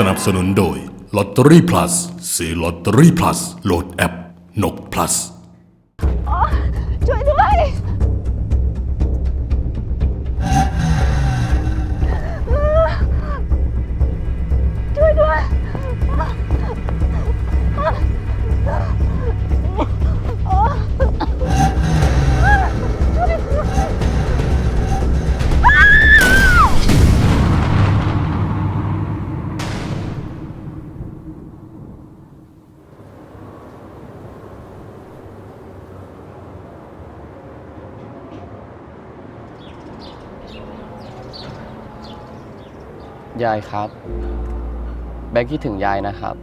สนับสนุนโดยลอตเตอรี่พลัสซื้อลอตเตอรี่พลัสโหลดแอปนกพลัส ยายครับ แบงค์คิดถึงยายนะครับ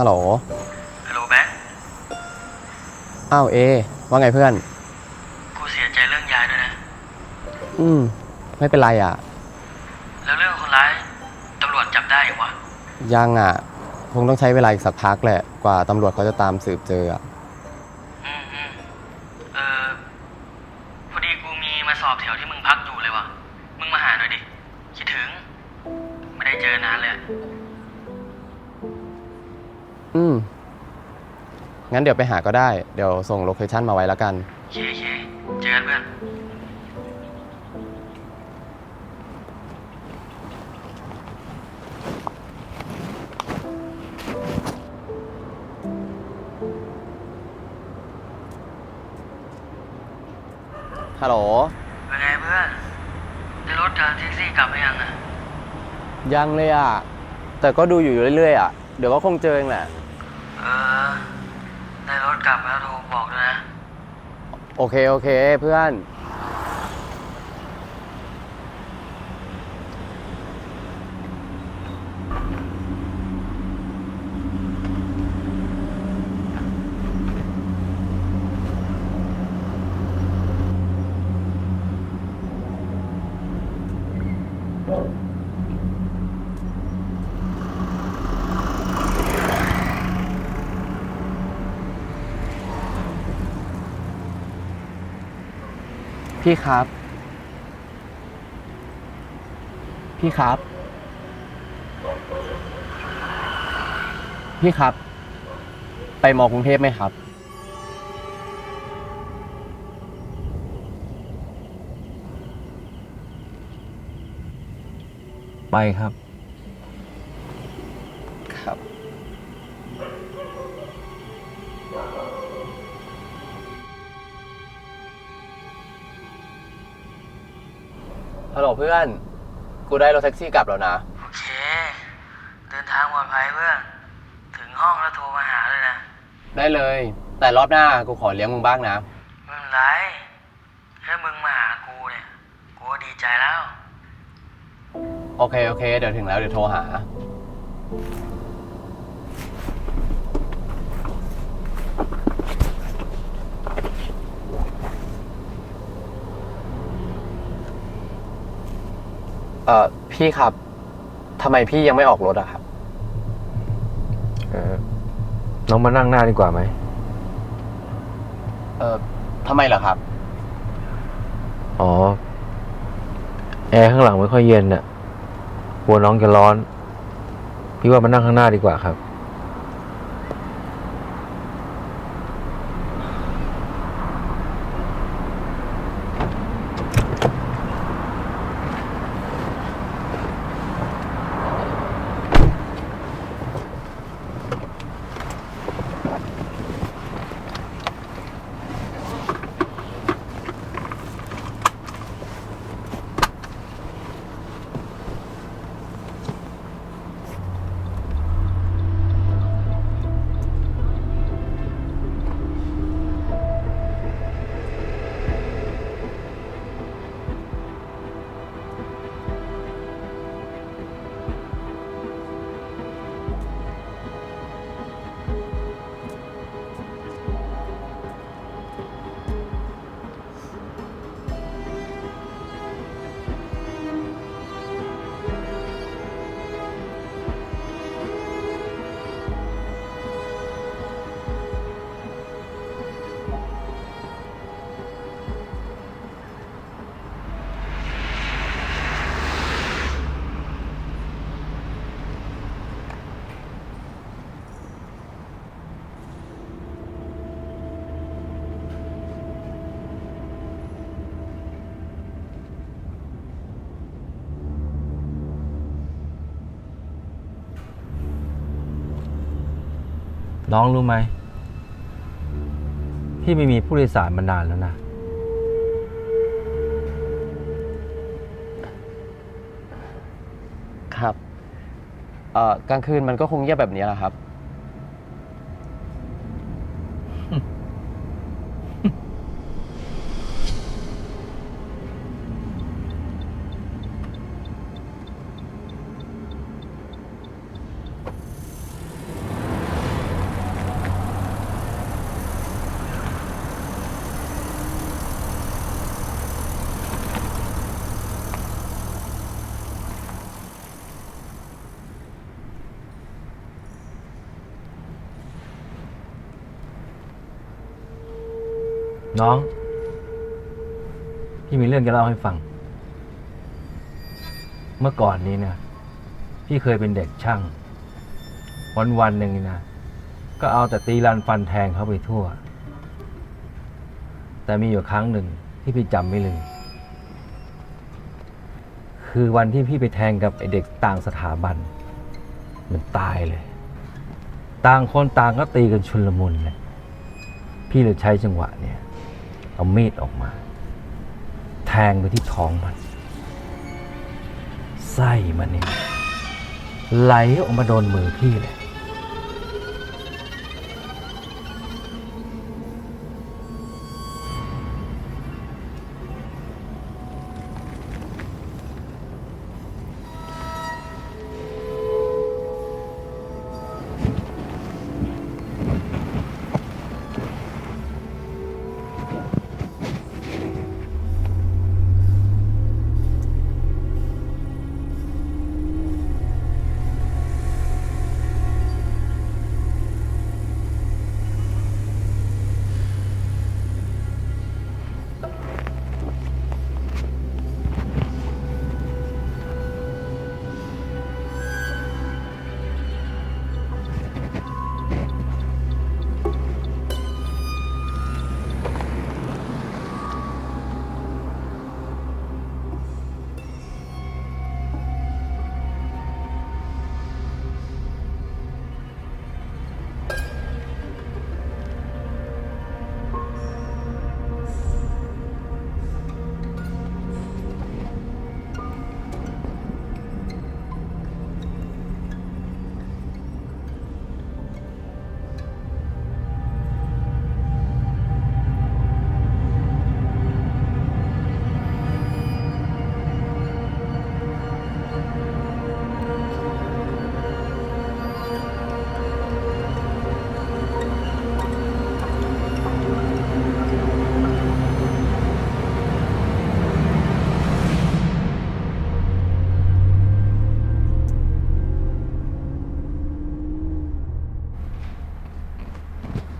ฮัลโหล ฮัลโหลแบงค์อ้าวเอ ว่าไงเพื่อน กูเสียใจเรื่องยายด้วยนะ อืม ไม่เป็นไรอะ แล้วเรื่องคนร้ายตำรวจจับได้ยังวะ ยังอะ คงต้องใช้เวลาอีกสักพักแหละ กว่าตำรวจเขาจะตามสืบเจออะ อืม งั้นเดี๋ยวไปหาก็ได้ เดี๋ยวส่งโลเคชั่นมาไว้แล้วกันโอเคโอเคเจอกันเพื่อน ฮัลโหล เป็นไงเพื่อนได้รถกับแท็กซี่กลับไปยังอะยังเลยอะ แต่ก็ดูอยู่เรื่อยๆอะ เดี๋ยวก็คงเจอเองแหละเออ ในรถกลับแล้วโทรบอกด้วยนะ โอเค โอเค เพื่อน พี่ครับ พี่ครับ พี่ครับ ไปมอกรุงเทพไหมครับ ไปครับครับ ฮัลโหลเพื่อน กูได้รถแท็กซี่กลับแล้วนะ โอเค เดินทางปลอดภัยเพื่อน ถึงห้องแล้วโทรมาหาเลยนะ ได้เลย แต่รอบหน้ากูขอเลี้ยงมึงบ้างนะ ไม่เป็นไรแค่มึงมาหากูเนี่ย กูก็ดีใจแล้ว โอเค โอเค เดี๋ยวถึงแล้วเดี๋ยวโทรหา เอ่อพี่ครับทำไมพี่ยังไม่ออกรถอะครับ เออน้องมานั่งหน้าดีกว่าไหม เอ่อทำไมเหรอครับ อ๋อ แอร์ข้างหลังไม่ค่อยเย็นน่ะกลัวน้องจะร้อน พี่ว่ามานั่งข้างหน้าดีกว่าครับ น้องรู้ไหม พี่ไม่มีผู้โดยสารมานานแล้วนะ ครับ เอ่อกลางคืนมันก็คงเงียบแบบนี้แหละครับ น้อง พี่มีเรื่องจะเล่าให้ฟัง เมื่อก่อนนี้นะพี่เคยเป็นเด็กช่าง วันวันหนึ่งนะ ก็เอาแต่ตีรันฟันแทงเขาไปทั่ว แต่มีอยู่ครั้งหนึ่งที่พี่จำไม่ลืม คือวันที่พี่ไปแทงกับไอเด็กต่างสถาบัน มันตายเลย ต่างคนต่างก็ตีกันชุลมุนเลย พี่เลยใช้จังหวะเนี่ย เอามีดออกมา แทงไปที่ท้องมัน ไส้มันเนี่ยไหลออกมาโดนมือพี่เลย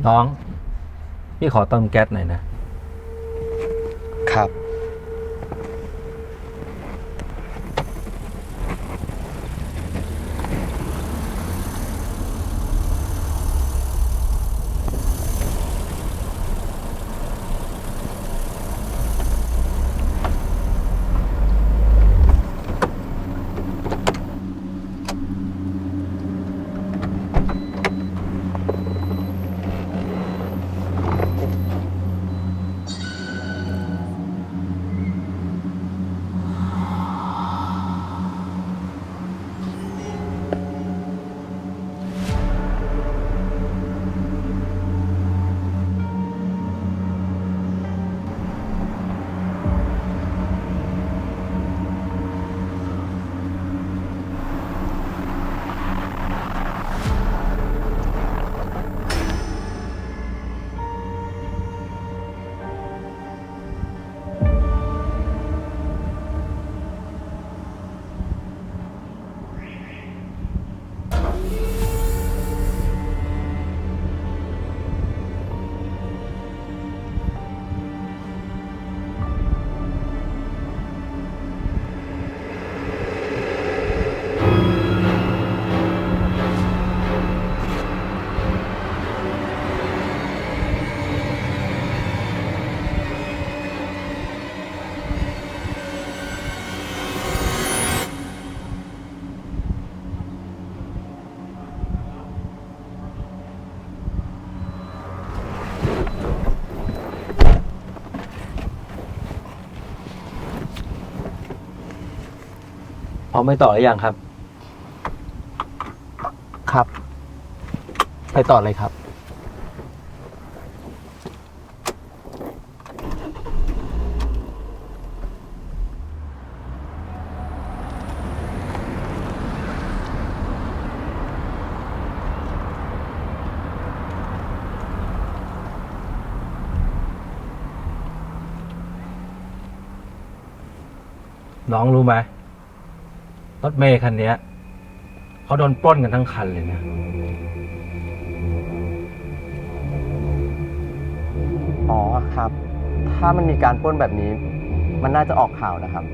น้อง พี่ขอเติมแก๊สหน่อยนะ พร้อมไปต่อหรือยังครับ ครับ ไปต่อเลยครับ น้องรู้ไหม รถเมย์คันเนี้ยเขาโดนปล้นกันทั้งคันเลยนะอ๋อครับ ถ้ามันมีการปล้นแบบนี้ มันน่าจะออกข่าวนะครับ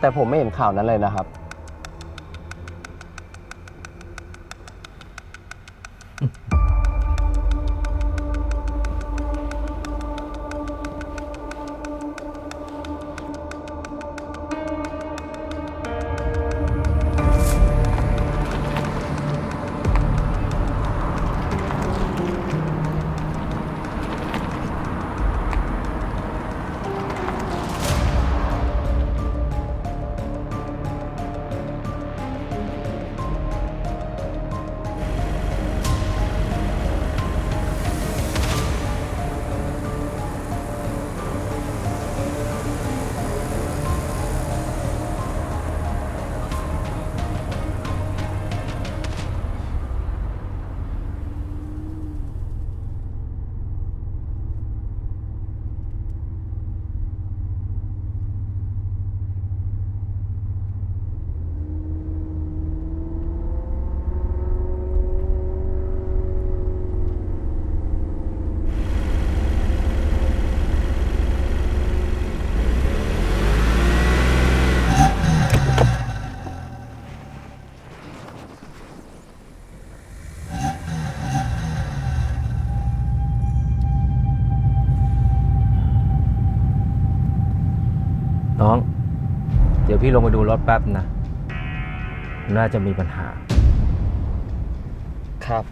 แต่ผมไม่เห็นข่าวนั้นเลยนะครับ พี่ลงไปดูรถแป๊บนะ น่าจะมีปัญหา ครับ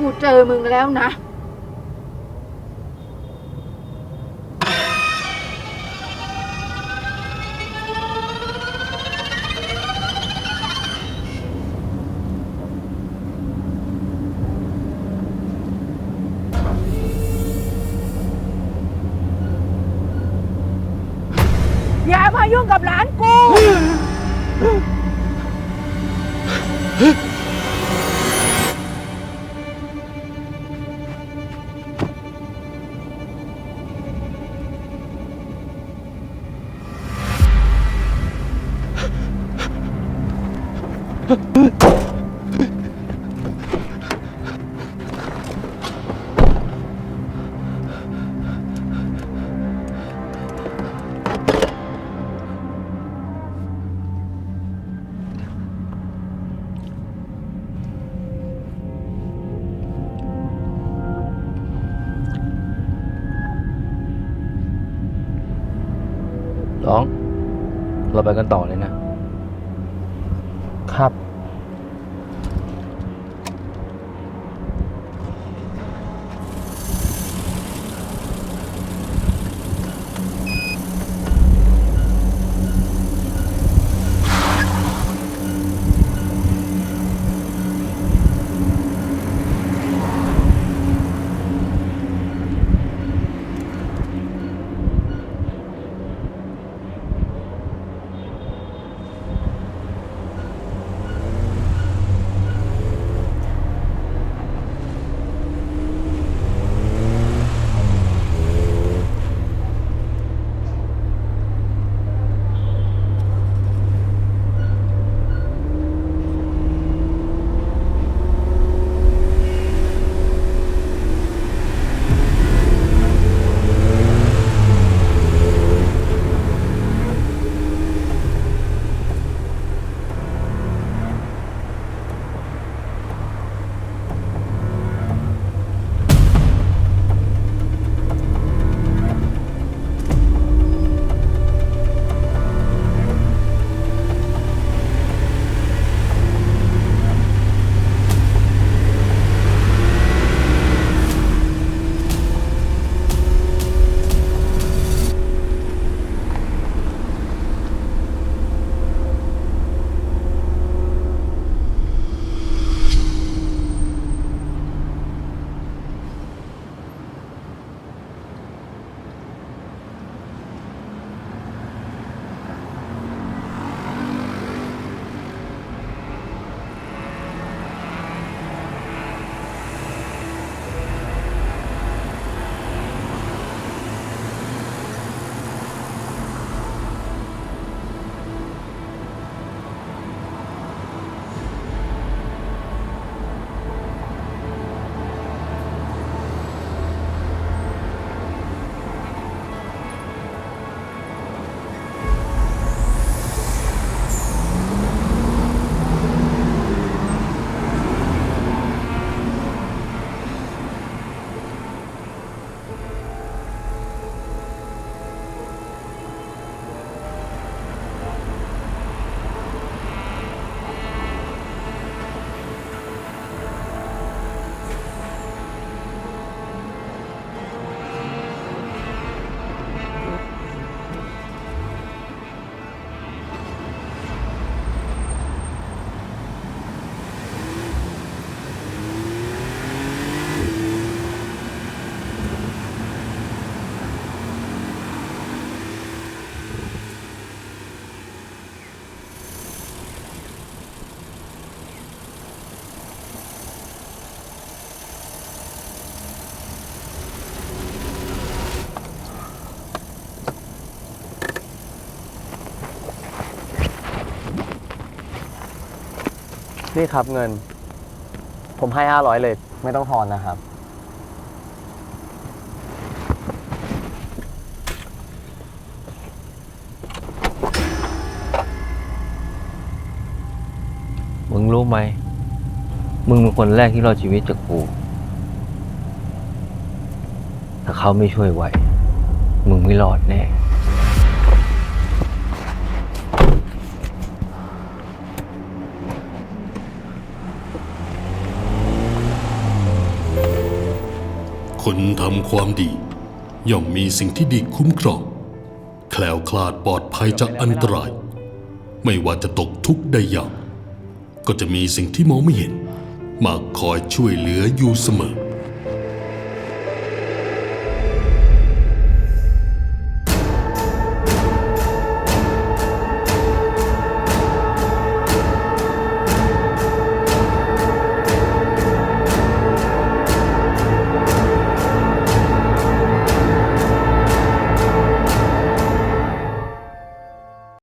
กูเจอมึงแล้วนะ อย่ามายุ่งกับหลานกู สอง เราไปกันต่อเลยนะ ครับ นี่ครับเงิน ผมให้ห้าร้อยเลย ไม่ต้องทอนนะครับ มึงรู้ไหม มึงเป็นคนแรกที่รอดชีวิตจากกู ถ้าเขาไม่ช่วยไว้ มึงไม่รอดแน่ คนทำความดี ย่อมมีสิ่งที่ดีคุ้มครอง แคล้วคลาดปลอดภัยจากอันตราย ไม่ว่าจะตกทุกข์ใดอย่าง ก็จะมีสิ่งที่มองไม่เห็น มาคอยช่วยเหลืออยู่เสมอ